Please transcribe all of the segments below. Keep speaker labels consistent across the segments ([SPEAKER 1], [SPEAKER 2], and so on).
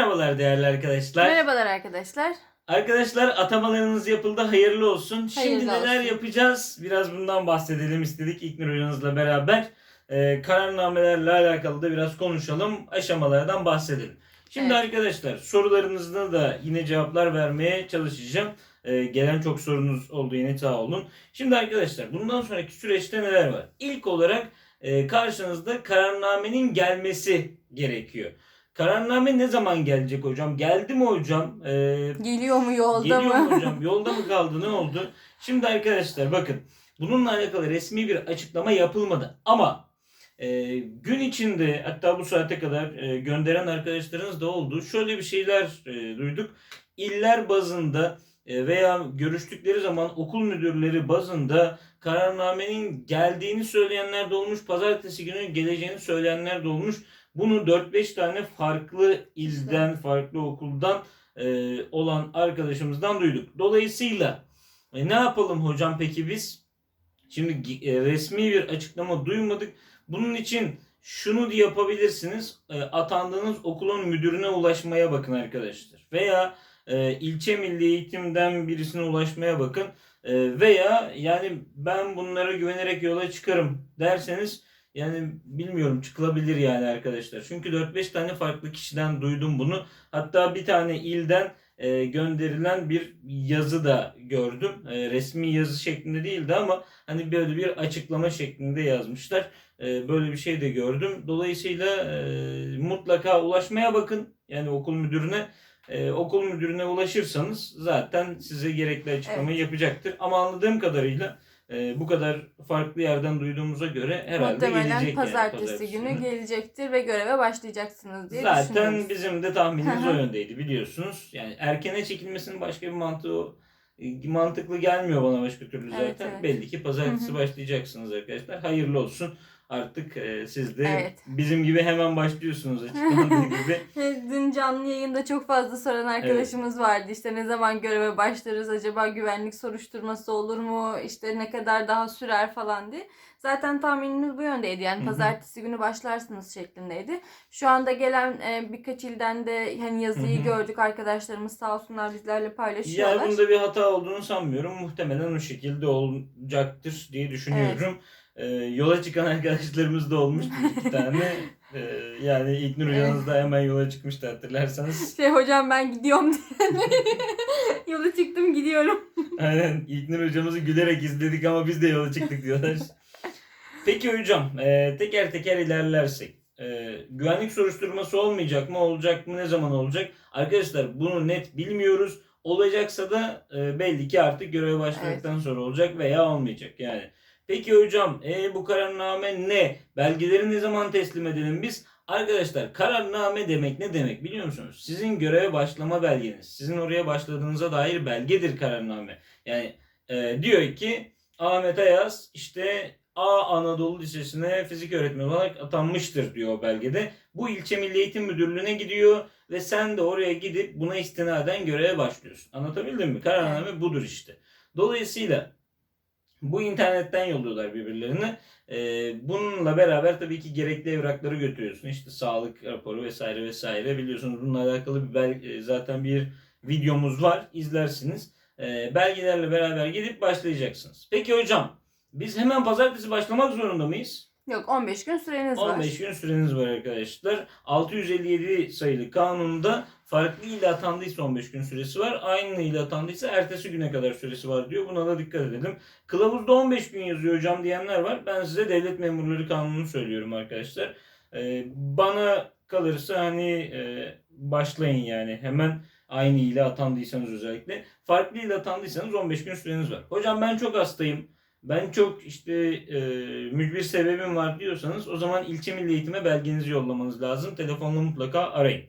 [SPEAKER 1] Merhabalar değerli arkadaşlar.
[SPEAKER 2] Merhabalar arkadaşlar.
[SPEAKER 1] Arkadaşlar atamalarınız yapıldı. Hayırlı olsun. Şimdi
[SPEAKER 2] Hayırlı
[SPEAKER 1] neler
[SPEAKER 2] olsun.
[SPEAKER 1] yapacağız? Biraz bundan bahsedelim istedik İlknur hocanızla beraber. Ee, kararnamelerle alakalı da biraz konuşalım. Aşamalardan bahsedelim. Şimdi
[SPEAKER 2] Evet.
[SPEAKER 1] arkadaşlar sorularınızda da yine cevaplar vermeye çalışacağım. Ee, gelen çok sorunuz oldu yine sağ olun. Şimdi arkadaşlar bundan sonraki süreçte neler var? İlk olarak e, karşınızda kararnamenin gelmesi gerekiyor. Kararname ne zaman gelecek hocam? Geldi mi hocam? Ee,
[SPEAKER 2] Geliyor mu yolda
[SPEAKER 1] Geliyor
[SPEAKER 2] mı?
[SPEAKER 1] mu hocam? Yolda mı kaldı? Ne oldu? Şimdi arkadaşlar bakın. Bununla alakalı resmi bir açıklama yapılmadı. Ama e, gün içinde hatta bu saate kadar e, gönderen arkadaşlarınız da oldu. Şöyle bir şeyler e, duyduk. İller bazında e, veya görüştükleri zaman okul müdürleri bazında kararnamenin geldiğini söyleyenler de olmuş. Pazartesi günü geleceğini söyleyenler de olmuş. Bunu 4-5 tane farklı ilden, farklı okuldan e, olan arkadaşımızdan duyduk. Dolayısıyla e, ne yapalım hocam peki biz? Şimdi e, resmi bir açıklama duymadık. Bunun için şunu da yapabilirsiniz. E, atandığınız okulun müdürüne ulaşmaya bakın arkadaşlar. Veya e, ilçe milli eğitimden birisine ulaşmaya bakın. E, veya yani ben bunlara güvenerek yola çıkarım derseniz yani bilmiyorum çıkılabilir yani arkadaşlar. Çünkü 4-5 tane farklı kişiden duydum bunu. Hatta bir tane ilden e, gönderilen bir yazı da gördüm. E, resmi yazı şeklinde değildi ama hani böyle bir açıklama şeklinde yazmışlar. E, böyle bir şey de gördüm. Dolayısıyla e, mutlaka ulaşmaya bakın. Yani okul müdürüne. E, okul müdürüne ulaşırsanız zaten size gerekli açıklamayı yapacaktır. Ama anladığım kadarıyla e, bu kadar farklı yerden duyduğumuza göre herhalde
[SPEAKER 2] Muhtemelen
[SPEAKER 1] gelecek yani
[SPEAKER 2] pazartesi günü
[SPEAKER 1] günü.
[SPEAKER 2] gelecektir ve göreve başlayacaksınız diye
[SPEAKER 1] Zaten
[SPEAKER 2] düşünüyoruz.
[SPEAKER 1] bizim de tahminimiz o yöndeydi biliyorsunuz. Yani erkene çekilmesinin başka bir mantığı e, mantıklı gelmiyor bana başka türlü zaten.
[SPEAKER 2] Evet, evet.
[SPEAKER 1] Belli ki pazartesi başlayacaksınız arkadaşlar. Hayırlı olsun. Artık e, siz de
[SPEAKER 2] Evet.
[SPEAKER 1] bizim gibi hemen başlıyorsunuz açıklandığı gibi.
[SPEAKER 2] Dün canlı yayında çok fazla soran arkadaşımız vardı. İşte ne zaman göreve başlarız acaba güvenlik soruşturması olur mu? İşte ne kadar daha sürer falan diye. Zaten tahminimiz bu yöndeydi. Yani
[SPEAKER 1] Hı hı.
[SPEAKER 2] pazartesi günü başlarsınız şeklindeydi. Şu anda gelen e, birkaç ilden de hani yazıyı
[SPEAKER 1] Hı hı.
[SPEAKER 2] gördük. Arkadaşlarımız sağ olsunlar bizlerle paylaşıyorlar.
[SPEAKER 1] Yani bunda bir hata olduğunu sanmıyorum. Muhtemelen o şekilde olacaktır diye düşünüyorum. E, yola çıkan arkadaşlarımız da olmuş bir iki tane. E, yani İlknur hocanız da hemen yola çıkmıştı hatırlarsanız.
[SPEAKER 2] Şey hocam ben gidiyorum diye. Yola çıktım gidiyorum.
[SPEAKER 1] Aynen İlknur hocamızı gülerek izledik ama biz de yola çıktık diyorlar. Peki hocam e, teker teker ilerlersek. e, güvenlik soruşturması olmayacak mı? Olacak mı? Ne zaman olacak? Arkadaşlar bunu net bilmiyoruz. Olacaksa da e, belli ki artık göreve başladıktan sonra olacak veya olmayacak yani. Peki hocam e, bu kararname ne? Belgeleri ne zaman teslim edelim biz? Arkadaşlar kararname demek ne demek biliyor musunuz? Sizin göreve başlama belgeniz. Sizin oraya başladığınıza dair belgedir kararname. Yani e, diyor ki Ahmet Ayaz işte A Anadolu Lisesi'ne fizik öğretmeni olarak atanmıştır diyor belgede. Bu ilçe Milli Eğitim Müdürlüğü'ne gidiyor ve sen de oraya gidip buna istinaden göreve başlıyorsun. Anlatabildim mi? Kararname budur işte. Dolayısıyla bu internetten yolluyorlar birbirlerine. Ee, bununla beraber tabii ki gerekli evrakları götürüyorsun. İşte sağlık raporu vesaire vesaire. Biliyorsunuz bununla alakalı bir bel- e, zaten bir videomuz var. İzlersiniz. Ee, belgelerle beraber gidip başlayacaksınız. Peki hocam biz hemen pazartesi başlamak zorunda mıyız?
[SPEAKER 2] Yok 15 gün süreniz var.
[SPEAKER 1] 15 gün süreniz var arkadaşlar. 657 sayılı kanunda farklı ile atandıysa 15 gün süresi var. Aynı ile atandıysa ertesi güne kadar süresi var diyor. Buna da dikkat edelim. Kılavuzda 15 gün yazıyor hocam diyenler var. Ben size devlet memurları kanununu söylüyorum arkadaşlar. Ee, bana kalırsa hani e, başlayın yani hemen aynı ile atandıysanız özellikle. Farklı ile atandıysanız 15 gün süreniz var. Hocam ben çok hastayım. Ben çok işte e, mücbir sebebim var diyorsanız o zaman ilçe milli eğitime belgenizi yollamanız lazım. Telefonla mutlaka arayın.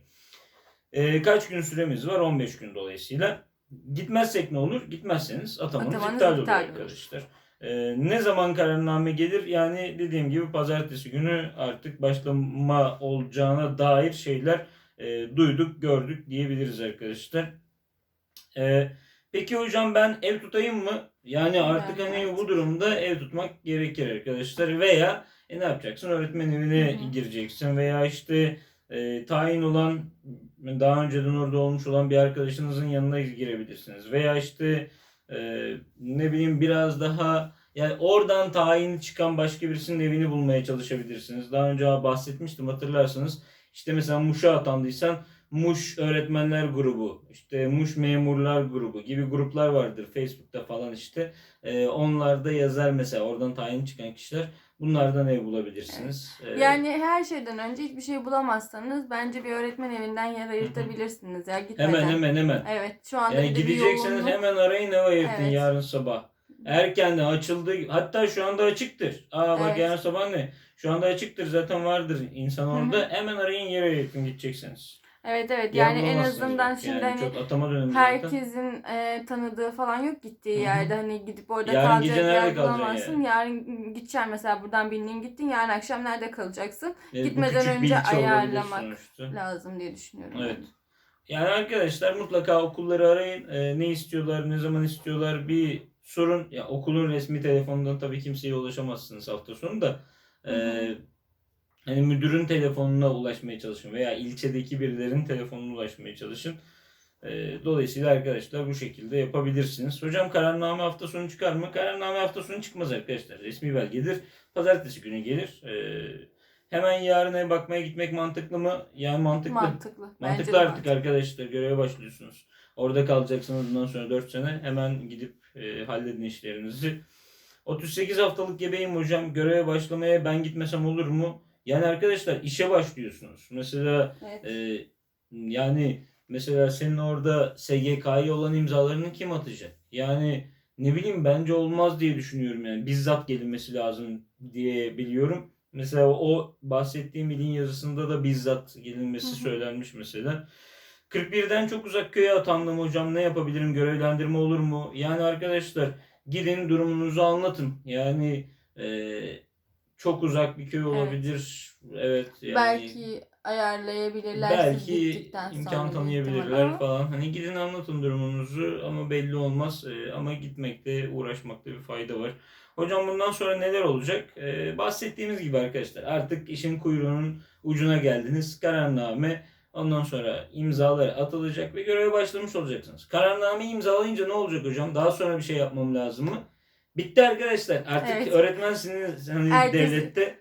[SPEAKER 1] E, kaç gün süremiz var? 15 gün dolayısıyla. Gitmezsek ne olur? Gitmezseniz atamanız,
[SPEAKER 2] Atamanız
[SPEAKER 1] iptal olur
[SPEAKER 2] iptal olur.
[SPEAKER 1] arkadaşlar. E, ne zaman kararname gelir? Yani dediğim gibi pazartesi günü artık başlama olacağına dair şeyler e, duyduk, gördük diyebiliriz arkadaşlar. E, peki hocam ben ev tutayım mı? Yani artık
[SPEAKER 2] Yani
[SPEAKER 1] hani
[SPEAKER 2] evet.
[SPEAKER 1] bu durumda ev tutmak gerekir arkadaşlar. Veya e, ne yapacaksın? Öğretmen evine
[SPEAKER 2] Hı hı.
[SPEAKER 1] gireceksin veya işte e, tayin olan daha önceden orada olmuş olan bir arkadaşınızın yanına girebilirsiniz. Veya işte e, ne bileyim biraz daha yani oradan tayin çıkan başka birisinin evini bulmaya çalışabilirsiniz. Daha önce bahsetmiştim hatırlarsınız. İşte mesela Muş'a atandıysan Muş Öğretmenler Grubu, işte Muş Memurlar Grubu gibi gruplar vardır Facebook'ta falan işte. Ee, onlarda yazar mesela oradan tayin çıkan kişiler. Bunlardan ev bulabilirsiniz. Ee,
[SPEAKER 2] Yani her şeyden önce hiçbir şey bulamazsanız bence bir öğretmen evinden yer ayırtabilirsiniz ya gitmeden.
[SPEAKER 1] hemen hemen hemen.
[SPEAKER 2] Evet şu anda
[SPEAKER 1] Yani
[SPEAKER 2] bir de bir
[SPEAKER 1] gidecekseniz
[SPEAKER 2] yoğunluk-
[SPEAKER 1] hemen arayın ev ayırtın
[SPEAKER 2] Evet.
[SPEAKER 1] yarın sabah. Erkenden açıldı. Hatta şu anda açıktır. Aa bak
[SPEAKER 2] Evet.
[SPEAKER 1] yarın sabah ne? Şu anda açıktır zaten vardır insan
[SPEAKER 2] Hı hı.
[SPEAKER 1] orada. Hemen arayın yer ayırtın gidecekseniz.
[SPEAKER 2] Evet evet yani en
[SPEAKER 1] Yanılmazsınız
[SPEAKER 2] azından şimdi
[SPEAKER 1] Yani
[SPEAKER 2] hani
[SPEAKER 1] çok atama dönemi zaten.
[SPEAKER 2] herkesin e, tanıdığı falan yok gittiği
[SPEAKER 1] Hı hı.
[SPEAKER 2] yerde hani gidip orada
[SPEAKER 1] Yarın
[SPEAKER 2] kalacak
[SPEAKER 1] gece nerede
[SPEAKER 2] yer
[SPEAKER 1] kalacaksın
[SPEAKER 2] bulamazsın. Yarın gideceksin mesela buradan bildin gittin yarın akşam nerede kalacaksın
[SPEAKER 1] Evet, bu
[SPEAKER 2] gitmeden
[SPEAKER 1] küçük bir
[SPEAKER 2] önce
[SPEAKER 1] ilçe olabilir
[SPEAKER 2] ayarlamak
[SPEAKER 1] sonuçta.
[SPEAKER 2] lazım diye düşünüyorum.
[SPEAKER 1] Evet. Yani arkadaşlar mutlaka okulları arayın. Ee, ne istiyorlar, ne zaman istiyorlar bir sorun. Ya okulun resmi telefonundan tabii kimseye ulaşamazsınız hafta sonu da. Ee,
[SPEAKER 2] Hı hı.
[SPEAKER 1] hani müdürün telefonuna ulaşmaya çalışın veya ilçedeki birilerinin telefonuna ulaşmaya çalışın. Ee, dolayısıyla arkadaşlar bu şekilde yapabilirsiniz. Hocam kararname hafta sonu çıkar mı? Kararname hafta sonu çıkmaz arkadaşlar. Resmi belgedir. Pazartesi günü gelir. Ee, hemen yarına bakmaya gitmek mantıklı mı? Yani mantıklı.
[SPEAKER 2] Mantıklı. Bence
[SPEAKER 1] Mantıklı
[SPEAKER 2] de
[SPEAKER 1] artık
[SPEAKER 2] mantıklı.
[SPEAKER 1] arkadaşlar göreve başlıyorsunuz. Orada kalacaksınız bundan sonra 4 sene. Hemen gidip e, halledin işlerinizi. 38 haftalık gebeyim hocam. Göreve başlamaya ben gitmesem olur mu? Yani arkadaşlar işe başlıyorsunuz. Mesela
[SPEAKER 2] Evet.
[SPEAKER 1] e, yani mesela senin orada SGK'ya olan imzalarını kim atacak? Yani ne bileyim bence olmaz diye düşünüyorum yani. Bizzat gelinmesi lazım diye biliyorum. Mesela o bahsettiğim ilin yazısında da bizzat gelinmesi
[SPEAKER 2] Hı hı.
[SPEAKER 1] söylenmiş mesela. 41'den çok uzak köye atandım hocam ne yapabilirim görevlendirme olur mu? Yani arkadaşlar gidin durumunuzu anlatın. Yani e, çok uzak bir köy olabilir. Evet, yani
[SPEAKER 2] Belki ayarlayabilirler
[SPEAKER 1] belki
[SPEAKER 2] gittikten sonra.
[SPEAKER 1] imkan
[SPEAKER 2] büyük
[SPEAKER 1] tanıyabilirler
[SPEAKER 2] ama
[SPEAKER 1] falan. Hani gidin anlatın durumunuzu ama belli olmaz. Ee, ama gitmekte, uğraşmakta bir fayda var. Hocam bundan sonra neler olacak? Ee, bahsettiğimiz gibi arkadaşlar artık işin kuyruğunun ucuna geldiniz. Kararname ondan sonra imzalar atılacak ve göreve başlamış olacaksınız. Kararname imzalayınca ne olacak hocam? Daha sonra bir şey yapmam lazım mı? Bitti arkadaşlar. Artık
[SPEAKER 2] Evet.
[SPEAKER 1] öğretmensiniz hani
[SPEAKER 2] Herkes-
[SPEAKER 1] devlette.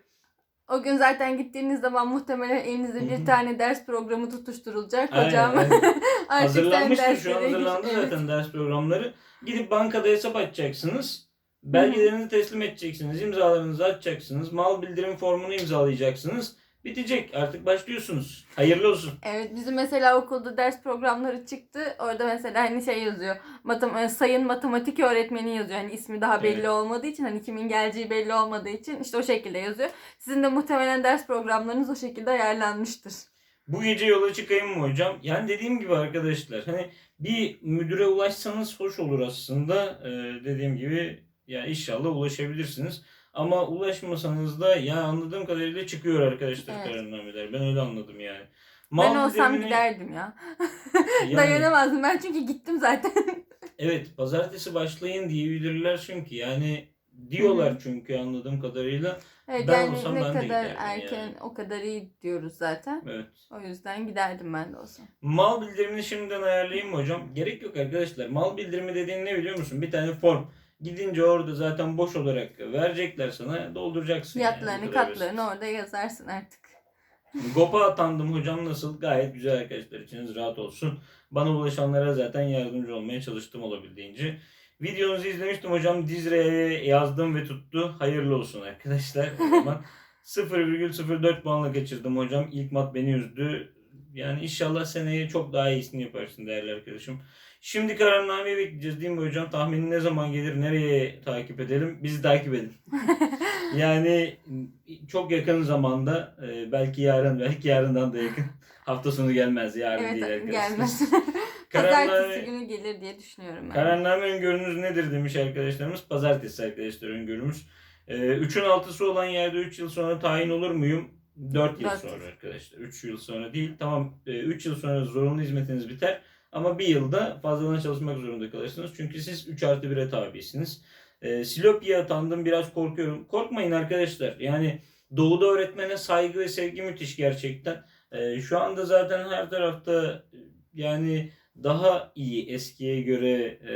[SPEAKER 2] O gün zaten gittiğiniz zaman muhtemelen elinizde
[SPEAKER 1] Hı hı.
[SPEAKER 2] bir tane ders programı tutuşturulacak.
[SPEAKER 1] Aynen,
[SPEAKER 2] Hocam
[SPEAKER 1] aynen.
[SPEAKER 2] artık sen
[SPEAKER 1] Hazırlanmıştır şu an
[SPEAKER 2] derslere gir.
[SPEAKER 1] hazırlandı
[SPEAKER 2] Evet.
[SPEAKER 1] zaten ders programları. Gidip bankada hesap açacaksınız. Belgelerinizi teslim edeceksiniz. imzalarınızı atacaksınız. Mal bildirim formunu imzalayacaksınız. Bitecek. Artık başlıyorsunuz. Hayırlı olsun.
[SPEAKER 2] Evet bizim mesela okulda ders programları çıktı. Orada mesela hani şey yazıyor. Matem e, sayın matematik öğretmeni yazıyor. Hani ismi daha belli
[SPEAKER 1] Evet.
[SPEAKER 2] olmadığı için hani kimin geleceği belli olmadığı için işte o şekilde yazıyor. Sizin de muhtemelen ders programlarınız o şekilde ayarlanmıştır.
[SPEAKER 1] Bu gece yola çıkayım mı hocam? Yani dediğim gibi arkadaşlar hani bir müdüre ulaşsanız hoş olur aslında. Ee, dediğim gibi ya inşallah ulaşabilirsiniz. Ama ulaşmasanız da ya anladığım kadarıyla çıkıyor arkadaşlar
[SPEAKER 2] Evet.
[SPEAKER 1] kararnameler. Ben öyle anladım yani.
[SPEAKER 2] ben
[SPEAKER 1] Mal
[SPEAKER 2] olsam
[SPEAKER 1] bildirimini-
[SPEAKER 2] giderdim ya.
[SPEAKER 1] Yani-
[SPEAKER 2] Dayanamazdım ben çünkü gittim zaten.
[SPEAKER 1] Evet pazartesi başlayın diyebilirler çünkü yani diyorlar çünkü anladığım kadarıyla.
[SPEAKER 2] Evet
[SPEAKER 1] Ben
[SPEAKER 2] yani
[SPEAKER 1] olsam
[SPEAKER 2] ne
[SPEAKER 1] ben de
[SPEAKER 2] kadar
[SPEAKER 1] giderdim
[SPEAKER 2] erken
[SPEAKER 1] yani.
[SPEAKER 2] o kadar iyi diyoruz zaten.
[SPEAKER 1] Evet.
[SPEAKER 2] O yüzden giderdim ben de olsam.
[SPEAKER 1] Mal bildirimini şimdiden ayarlayayım mı hocam? Gerek yok arkadaşlar. Mal bildirimi dediğin ne biliyor musun? Bir tane form. Gidince orada zaten boş olarak verecekler sana dolduracaksın. yani.
[SPEAKER 2] Fiyatlarını
[SPEAKER 1] kadar
[SPEAKER 2] katlarını orada yazarsın artık.
[SPEAKER 1] GOP'a atandım hocam nasıl? Gayet güzel arkadaşlar içiniz rahat olsun. Bana ulaşanlara zaten yardımcı olmaya çalıştım olabildiğince. Videonuzu izlemiştim hocam. Dizre'ye yazdım ve tuttu. Hayırlı olsun arkadaşlar. O zaman 0,04 puanla kaçırdım hocam. İlk mat beni üzdü. Yani inşallah seneye çok daha iyisini yaparsın değerli arkadaşım. Şimdi kararnameyi bekleyeceğiz değil mi hocam? Tahmini ne zaman gelir? Nereye takip edelim? Bizi takip edin. yani çok yakın zamanda e, belki yarın belki yarından da yakın. Hafta sonu gelmez yarın değil
[SPEAKER 2] Evet
[SPEAKER 1] arkadaşlar.
[SPEAKER 2] gelmez. Pazartesi günü gelir diye düşünüyorum ben.
[SPEAKER 1] Kararname öngörünüz nedir demiş arkadaşlarımız. Pazartesi arkadaşlar öngörümüz. Ee, 3'ün altısı olan yerde 3 yıl sonra tayin olur muyum? 4 yıl
[SPEAKER 2] Dört
[SPEAKER 1] sonra
[SPEAKER 2] yıl.
[SPEAKER 1] arkadaşlar. 3 yıl sonra değil. Tamam 3 yıl sonra zorunlu hizmetiniz biter. Ama bir yılda fazladan çalışmak zorunda kalırsınız. Çünkü siz 3 artı 1'e tabisiniz. Ee, Silopi'ye atandım biraz korkuyorum. Korkmayın arkadaşlar. Yani doğuda öğretmene saygı ve sevgi müthiş gerçekten. Ee, şu anda zaten her tarafta e, yani daha iyi eskiye göre e,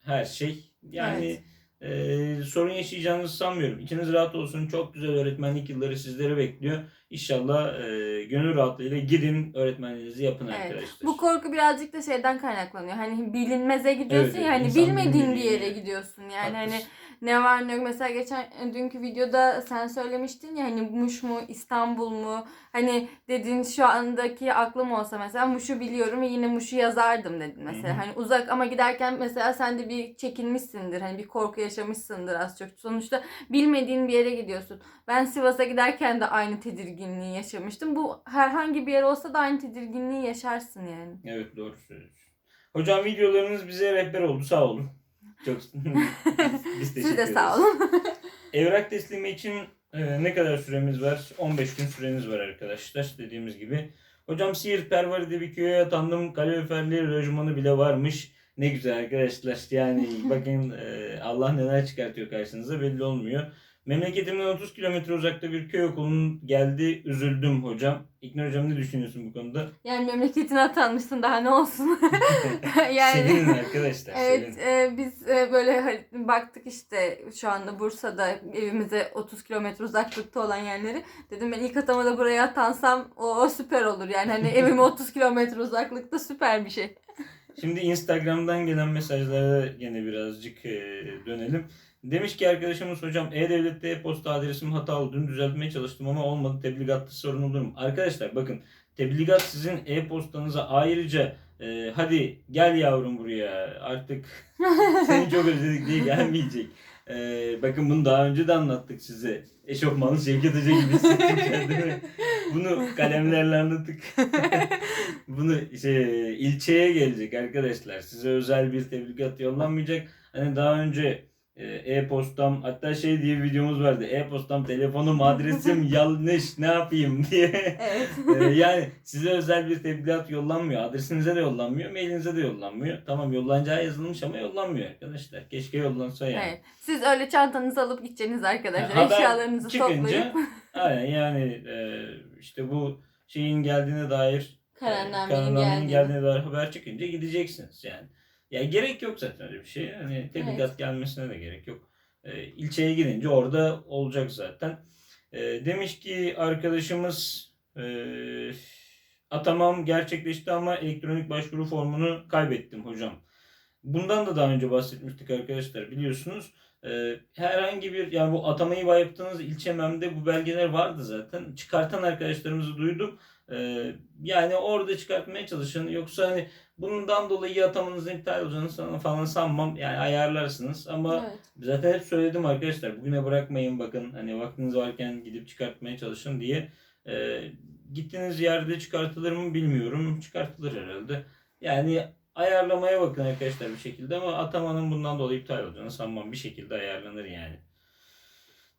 [SPEAKER 1] her şey. Yani e, sorun yaşayacağınızı sanmıyorum. İçiniz rahat olsun. Çok güzel öğretmenlik yılları sizleri bekliyor. İnşallah e, gönül rahatlığıyla gidin öğretmenliğinizi yapın
[SPEAKER 2] Evet.
[SPEAKER 1] arkadaşlar.
[SPEAKER 2] Bu korku birazcık da şeyden kaynaklanıyor. Hani bilinmeze gidiyorsun
[SPEAKER 1] Evet,
[SPEAKER 2] ya hani bilmediğin bir
[SPEAKER 1] yere
[SPEAKER 2] gidiyorsun. Yani
[SPEAKER 1] Haklısın.
[SPEAKER 2] hani ne var ne yok. Mesela geçen e, dünkü videoda sen söylemiştin ya hani Muş mu İstanbul mu? Hani dedin şu andaki aklım olsa mesela Muş'u biliyorum yine Muş'u yazardım dedin mesela.
[SPEAKER 1] Hı hı.
[SPEAKER 2] Hani uzak ama giderken mesela sen de bir çekinmişsindir. Hani bir korku yaşamışsındır az çok. Sonuçta bilmediğin bir yere gidiyorsun. Ben Sivas'a giderken de aynı tedirginliği yaşamıştım. Bu herhangi bir yer olsa da aynı tedirginliği yaşarsın yani.
[SPEAKER 1] Evet doğru söylüyorsun. Hocam videolarınız bize rehber oldu sağ olun. Çok biz teşekkür
[SPEAKER 2] Siz de
[SPEAKER 1] ederiz.
[SPEAKER 2] sağ olun.
[SPEAKER 1] Evrak teslimi için e, ne kadar süremiz var? 15 gün süreniz var arkadaşlar dediğimiz gibi. Hocam Siirt Pervari'de bir köye atandım. Kaloriferli lojmanı bile varmış. Ne güzel arkadaşlar. Yani bakın e, Allah neler çıkartıyor karşınıza belli olmuyor. Memleketimden 30 kilometre uzakta bir köy okulunun geldi. Üzüldüm hocam. İknur hocam ne düşünüyorsun bu konuda?
[SPEAKER 2] Yani memleketine atanmışsın daha ne olsun. yani
[SPEAKER 1] Sevinin arkadaşlar.
[SPEAKER 2] Evet
[SPEAKER 1] sevinin.
[SPEAKER 2] e, biz e, böyle baktık işte şu anda Bursa'da evimize 30 kilometre uzaklıkta olan yerleri. Dedim ben ilk atamada buraya atansam o, o süper olur. Yani hani evime 30 kilometre uzaklıkta süper bir şey.
[SPEAKER 1] Şimdi Instagram'dan gelen mesajlara yine birazcık e, dönelim. Demiş ki arkadaşımız hocam E-Devlet'te e-posta adresim hatalı. Dün düzeltmeye çalıştım ama olmadı. Tebligatta sorun olur mu? Arkadaşlar bakın tebligat sizin e-postanıza ayrıca e, hadi gel yavrum buraya artık seni çok özledik diye gelmeyecek. E, bakın bunu daha önce de anlattık size. Eşofmanlı Şevket Hoca gibi hissettim kendimi. Bunu kalemlerle anlattık. Bunu şey, ilçeye gelecek arkadaşlar. Size özel bir tebligat yollanmayacak. Hani daha önce e-postam hatta şey diye bir videomuz vardı. E-postam, telefonum, adresim yanlış ne yapayım diye.
[SPEAKER 2] Evet.
[SPEAKER 1] E, yani size özel bir tebligat yollanmıyor. Adresinize de yollanmıyor, mailinize de yollanmıyor. Tamam yollanacağı yazılmış ama yollanmıyor arkadaşlar. Keşke yollansa yani.
[SPEAKER 2] evet. Siz öyle çantanızı alıp gideceğiniz arkadaşlar.
[SPEAKER 1] Haber
[SPEAKER 2] Eşyalarınızı
[SPEAKER 1] çıkınca
[SPEAKER 2] toplayıp
[SPEAKER 1] aynen yani e, işte bu şeyin geldiğine dair
[SPEAKER 2] kararnamenin geldiğini.
[SPEAKER 1] geldiğine dair haber çıkınca gideceksiniz yani. Ya gerek yok zaten öyle bir şey. Hani tebligat
[SPEAKER 2] Evet.
[SPEAKER 1] gelmesine de gerek yok. E, ilçeye gidince orada olacak zaten. E, demiş ki arkadaşımız e, atamam gerçekleşti ama elektronik başvuru formunu kaybettim hocam. Bundan da daha önce bahsetmiştik arkadaşlar biliyorsunuz. E, herhangi bir yani bu atamayı yaptığınız ilçe MEM'de bu belgeler vardı zaten. Çıkartan arkadaşlarımızı duydum. E, yani orada çıkartmaya çalışın. Yoksa hani bundan dolayı atamanızın iptal olacağını falan sanmam. Yani ayarlarsınız ama
[SPEAKER 2] Evet.
[SPEAKER 1] zaten hep söyledim arkadaşlar. Bugüne bırakmayın bakın. Hani vaktiniz varken gidip çıkartmaya çalışın diye. E, gittiğiniz yerde çıkartılır mı bilmiyorum. Çıkartılır herhalde. Yani ayarlamaya bakın arkadaşlar bir şekilde ama atamanın bundan dolayı iptal olacağını sanmam. Bir şekilde ayarlanır yani.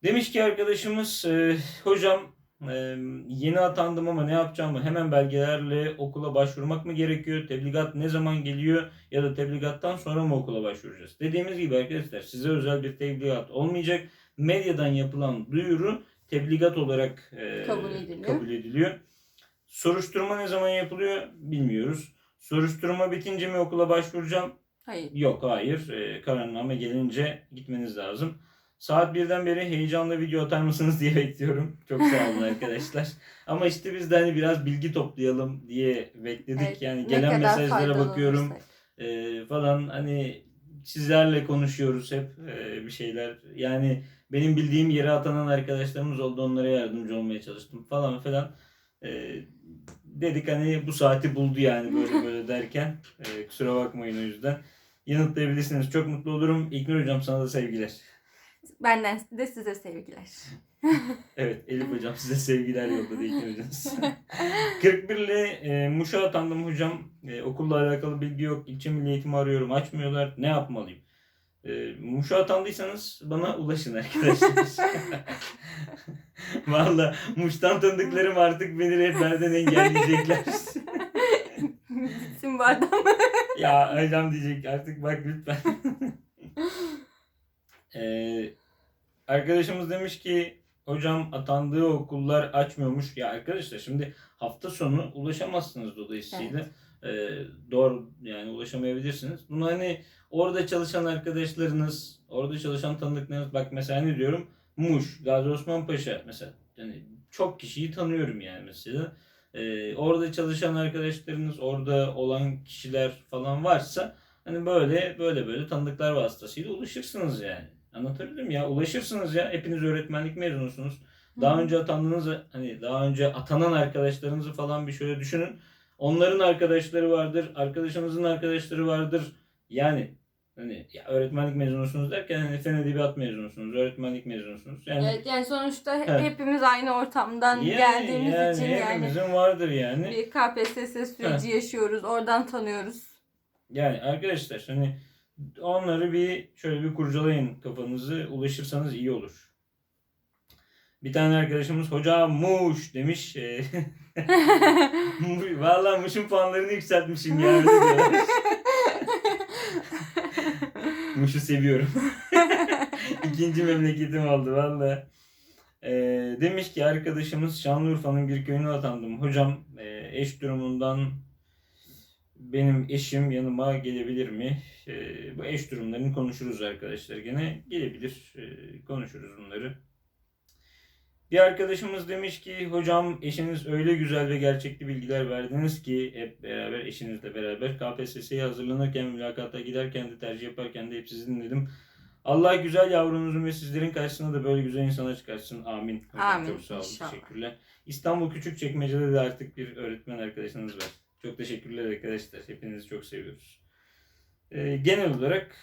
[SPEAKER 1] Demiş ki arkadaşımız e, hocam e, yeni atandım ama ne yapacağımı hemen belgelerle okula başvurmak mı gerekiyor? Tebligat ne zaman geliyor ya da tebligattan sonra mı okula başvuracağız? Dediğimiz gibi arkadaşlar size özel bir tebligat olmayacak. Medyadan yapılan duyuru tebligat olarak e,
[SPEAKER 2] Kabul ediliyor.
[SPEAKER 1] kabul ediliyor. Soruşturma ne zaman yapılıyor bilmiyoruz. Soruşturma bitince mi okula başvuracağım?
[SPEAKER 2] Hayır.
[SPEAKER 1] Yok hayır. Ee, kararname gelince gitmeniz lazım. Saat birden beri heyecanla video atar mısınız diye bekliyorum. Çok sağ olun arkadaşlar. Ama işte biz de hani biraz bilgi toplayalım diye bekledik.
[SPEAKER 2] Evet,
[SPEAKER 1] yani gelen mesajlara bakıyorum ee, falan hani sizlerle konuşuyoruz hep ee, bir şeyler. Yani benim bildiğim yere atanan arkadaşlarımız oldu onlara yardımcı olmaya çalıştım falan falan. Ee, dedik hani bu saati buldu yani böyle böyle derken Ee, kusura bakmayın o yüzden. Yanıtlayabilirsiniz. Çok mutlu olurum. İlknur Hocam sana da sevgiler.
[SPEAKER 2] Benden de size sevgiler.
[SPEAKER 1] Evet Elif Hocam size sevgiler yolladı İlknur Hocam. 41 ile e, Muş'a atandım hocam. E, okulla alakalı bilgi yok. İlçe Milli Eğitimi arıyorum. Açmıyorlar. Ne yapmalıyım? E, Muş'a atandıysanız bana ulaşın arkadaşlar. Valla Muş'tan tanıdıklarım artık beni rehberden engelleyecekler.
[SPEAKER 2] Gitsin bu adam.
[SPEAKER 1] ya hocam diyecek artık bak lütfen. Ee, arkadaşımız demiş ki hocam atandığı okullar açmıyormuş. Ya arkadaşlar şimdi hafta sonu ulaşamazsınız dolayısıyla. Ee, doğru yani ulaşamayabilirsiniz. Bunu hani orada çalışan arkadaşlarınız, orada çalışan tanıdıklarınız bak mesela ne diyorum? Muş, Gazi Osman Paşa mesela yani çok kişiyi tanıyorum yani mesela. Ee, orada çalışan arkadaşlarınız, orada olan kişiler falan varsa hani böyle böyle böyle tanıdıklar vasıtasıyla ulaşırsınız yani. Anlatabildim ya? Ulaşırsınız ya. Hepiniz öğretmenlik mezunusunuz. Daha önce atandığınız hani daha önce atanan arkadaşlarınızı falan bir şöyle düşünün. Onların arkadaşları vardır, arkadaşınızın arkadaşları vardır. Yani hani ya öğretmenlik mezunusunuz derken hani fen edebiyat mezunusunuz, öğretmenlik mezunusunuz. Yani
[SPEAKER 2] Evet, yani sonuçta he-
[SPEAKER 1] Evet.
[SPEAKER 2] hepimiz aynı ortamdan
[SPEAKER 1] yani,
[SPEAKER 2] geldiğimiz
[SPEAKER 1] yani
[SPEAKER 2] için yani
[SPEAKER 1] hepimizin vardır yani.
[SPEAKER 2] bir KPSS süreci yaşıyoruz. Oradan tanıyoruz.
[SPEAKER 1] Yani arkadaşlar hani onları bir şöyle bir kurcalayın kafanızı ulaşırsanız iyi olur. Bir tane arkadaşımız hocam muş demiş. Muş- Vallahi Muş'un puanlarını yükseltmişim ya. öyle diyorlar. Muş'u seviyorum. İkinci memleketim oldu valla. Ee, demiş ki arkadaşımız Şanlıurfa'nın bir köyüne atandım. Hocam e, eş durumundan benim eşim yanıma gelebilir mi? Ee, bu eş durumlarını konuşuruz arkadaşlar gene. Gelebilir. Ee, konuşuruz bunları. Bir arkadaşımız demiş ki hocam eşiniz öyle güzel ve gerçekçi bilgiler verdiniz ki hep beraber eşinizle beraber KPSS'ye hazırlanırken mülakata giderken de tercih yaparken de hep sizi dinledim. Allah güzel yavrunuzun ve sizlerin karşısına da böyle güzel insanlar çıkarsın. Amin. Hocam
[SPEAKER 2] Amin,
[SPEAKER 1] Çok sağ olun.
[SPEAKER 2] inşallah.
[SPEAKER 1] Teşekkürler. İstanbul Küçükçekmece'de de artık bir öğretmen arkadaşınız var. Çok teşekkürler arkadaşlar. Hepinizi çok seviyoruz. Ee, genel olarak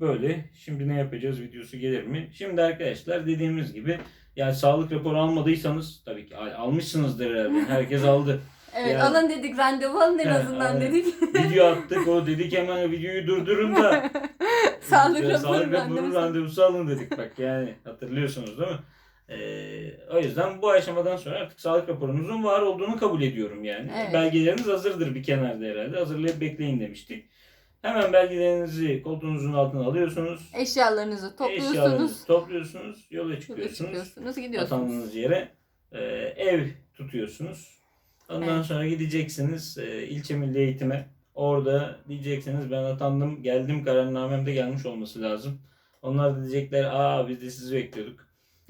[SPEAKER 1] böyle. Şimdi ne yapacağız videosu gelir mi? Şimdi arkadaşlar dediğimiz gibi yani sağlık raporu almadıysanız tabii ki al- almışsınızdır herhalde. Herkes aldı.
[SPEAKER 2] Evet
[SPEAKER 1] Yani-
[SPEAKER 2] alın dedik randevu alın en
[SPEAKER 1] Ha,
[SPEAKER 2] azından
[SPEAKER 1] aynen.
[SPEAKER 2] dedik.
[SPEAKER 1] Video attık o dedik hemen videoyu durdurun da
[SPEAKER 2] Sağlık raporu
[SPEAKER 1] sağlık raporu
[SPEAKER 2] randevusu.
[SPEAKER 1] randevusu alın dedik bak yani hatırlıyorsunuz değil mi? Ee, o yüzden bu aşamadan sonra artık sağlık raporunuzun var olduğunu kabul ediyorum yani.
[SPEAKER 2] Evet.
[SPEAKER 1] Belgeleriniz hazırdır bir kenarda herhalde. Hazırlayıp bekleyin demiştik. Hemen belgelerinizi koltuğunuzun altına alıyorsunuz.
[SPEAKER 2] Eşyalarınızı topluyorsunuz.
[SPEAKER 1] Eşyalarınızı topluyorsunuz. Yola
[SPEAKER 2] Yola
[SPEAKER 1] çıkıyorsunuz.
[SPEAKER 2] çıkıyorsunuz, gidiyorsunuz.
[SPEAKER 1] Atandığınız yere e, ev tutuyorsunuz. Ondan
[SPEAKER 2] Evet.
[SPEAKER 1] sonra gideceksiniz e, ilçe milli eğitime. Orada diyeceksiniz ben atandım geldim kararnamem de gelmiş olması lazım. Onlar da diyecekler aa biz de sizi bekliyorduk.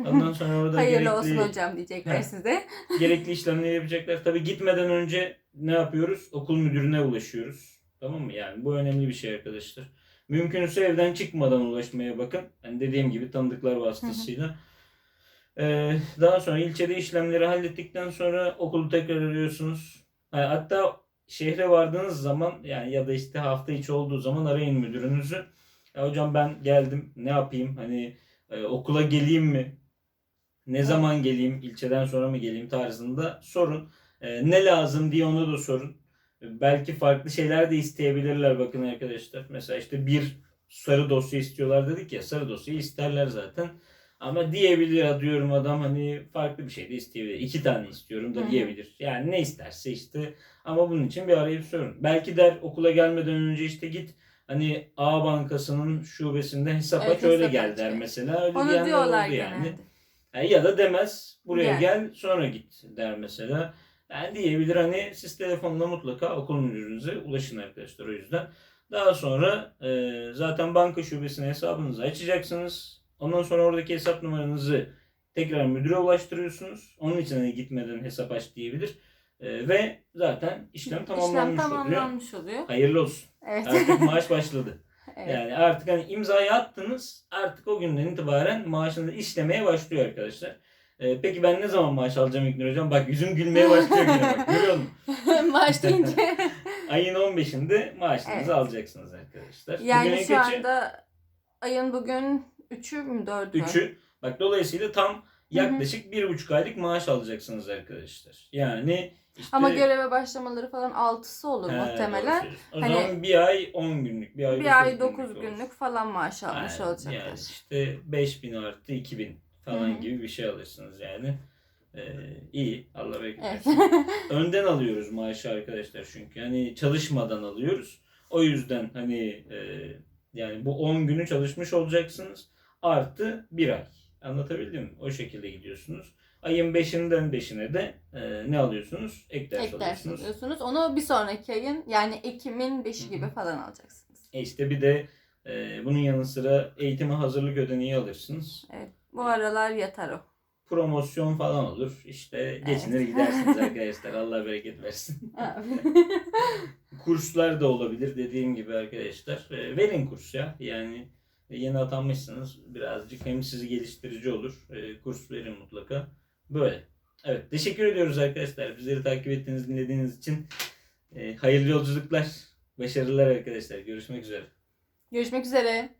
[SPEAKER 1] Ondan sonra orada
[SPEAKER 2] Hayırlı
[SPEAKER 1] gerekli,
[SPEAKER 2] olsun hocam diyecekler
[SPEAKER 1] Heh.
[SPEAKER 2] size.
[SPEAKER 1] gerekli işlemleri yapacaklar. Tabii gitmeden önce ne yapıyoruz? Okul müdürüne ulaşıyoruz. Tamam mı? Yani bu önemli bir şey arkadaşlar. Mümkünse evden çıkmadan ulaşmaya bakın. Yani dediğim gibi tanıdıklar vasıtasıyla. Ee, daha sonra ilçede işlemleri hallettikten sonra okulu tekrar arıyorsunuz. Ha, Hatta şehre vardığınız zaman yani ya da işte hafta içi olduğu zaman arayın müdürünüzü. Ya hocam ben geldim ne yapayım hani e, okula geleyim mi? Ne zaman geleyim? ilçeden sonra mı geleyim tarzında sorun. E, ne lazım diye ona da sorun. E, Belki farklı şeyler de isteyebilirler bakın arkadaşlar. Mesela işte bir sarı dosya istiyorlar dedik ya sarı dosyayı isterler zaten. Ama diyebilir diyorum adam hani farklı bir şey de isteyebilir. İki tane istiyorum da diyebilir. Yani ne isterse işte ama bunun için bir arayıp sorun. Belki der okula gelmeden önce işte git hani A bankasının şubesinde hesap
[SPEAKER 2] Evet,
[SPEAKER 1] aç öyle gel der mesela. Öyle
[SPEAKER 2] Onu diyorlar
[SPEAKER 1] oldu yani.
[SPEAKER 2] genelde.
[SPEAKER 1] Yani ya da demez buraya
[SPEAKER 2] Gel.
[SPEAKER 1] gel sonra git der mesela. Yani diyebilir hani siz telefonla mutlaka okul müdürünüze ulaşın arkadaşlar o yüzden. Daha sonra e, zaten banka şubesine hesabınızı açacaksınız. Ondan sonra oradaki hesap numaranızı tekrar müdüre ulaştırıyorsunuz. Onun için hani gitmeden hesap aç diyebilir. E, ve zaten işlem tamamlanmış
[SPEAKER 2] İşlem
[SPEAKER 1] oluyor.
[SPEAKER 2] tamamlanmış oluyor.
[SPEAKER 1] Hayırlı olsun.
[SPEAKER 2] Evet.
[SPEAKER 1] Artık maaş başladı.
[SPEAKER 2] evet.
[SPEAKER 1] Yani artık hani imzayı attınız artık o günden itibaren maaşınız işlemeye başlıyor arkadaşlar. Ee, peki ben ne zaman maaş alacağım İlknur Hocam? Bak yüzüm gülmeye başlıyor yine bak görüyor musun?
[SPEAKER 2] Maaş deyince.
[SPEAKER 1] Ayın 15'inde maaşınızı
[SPEAKER 2] Evet.
[SPEAKER 1] alacaksınız arkadaşlar.
[SPEAKER 2] yani
[SPEAKER 1] Bugünün
[SPEAKER 2] şu
[SPEAKER 1] kaçı?
[SPEAKER 2] anda ayın bugün 3'ü mü 4'ü mü?
[SPEAKER 1] 3'ü. Bak dolayısıyla tam yaklaşık bir buçuk aylık maaş alacaksınız arkadaşlar. Yani işte...
[SPEAKER 2] Ama göreve başlamaları falan 6'sı olur
[SPEAKER 1] He,
[SPEAKER 2] muhtemelen.
[SPEAKER 1] O
[SPEAKER 2] Hani-
[SPEAKER 1] zaman bir ay 10 günlük. Bir ay,
[SPEAKER 2] Bir ay
[SPEAKER 1] dokuz
[SPEAKER 2] 9
[SPEAKER 1] olur.
[SPEAKER 2] günlük falan maaş almış
[SPEAKER 1] Aynen.
[SPEAKER 2] olacaklar.
[SPEAKER 1] Yani işte 5000 artı 2000 falan
[SPEAKER 2] Hı
[SPEAKER 1] gibi bir şey alırsınız yani. Ee, iyi. Allah bereket
[SPEAKER 2] Evet.
[SPEAKER 1] Önden alıyoruz maaşı arkadaşlar çünkü. Hani çalışmadan alıyoruz. O yüzden hani e, yani bu 10 günü çalışmış olacaksınız. Artı bir ay. Anlatabildim mi? O şekilde gidiyorsunuz. Ayın 5'inden 5'ine de e, ne alıyorsunuz? Ek ders
[SPEAKER 2] Ek ders
[SPEAKER 1] alıyorsunuz.
[SPEAKER 2] alıyorsunuz. Onu bir sonraki ayın yani Ekim'in 5'i gibi falan alacaksınız.
[SPEAKER 1] E işte bir de e, bunun yanı sıra eğitime hazırlık ödeneği alırsınız.
[SPEAKER 2] Bu aralar yatar o.
[SPEAKER 1] Promosyon falan olur. İşte geçinir
[SPEAKER 2] Evet.
[SPEAKER 1] gidersiniz arkadaşlar. Allah bereket versin. Kurslar da olabilir dediğim gibi arkadaşlar. E, verin kurs ya. Yani e, yeni atanmışsınız. Birazcık hem sizi geliştirici olur. E, kurs verin mutlaka. Böyle. Evet. Teşekkür ediyoruz arkadaşlar. Bizleri takip ettiğiniz, dinlediğiniz için. E, hayırlı yolculuklar. Başarılar arkadaşlar. Görüşmek üzere.
[SPEAKER 2] Görüşmek üzere.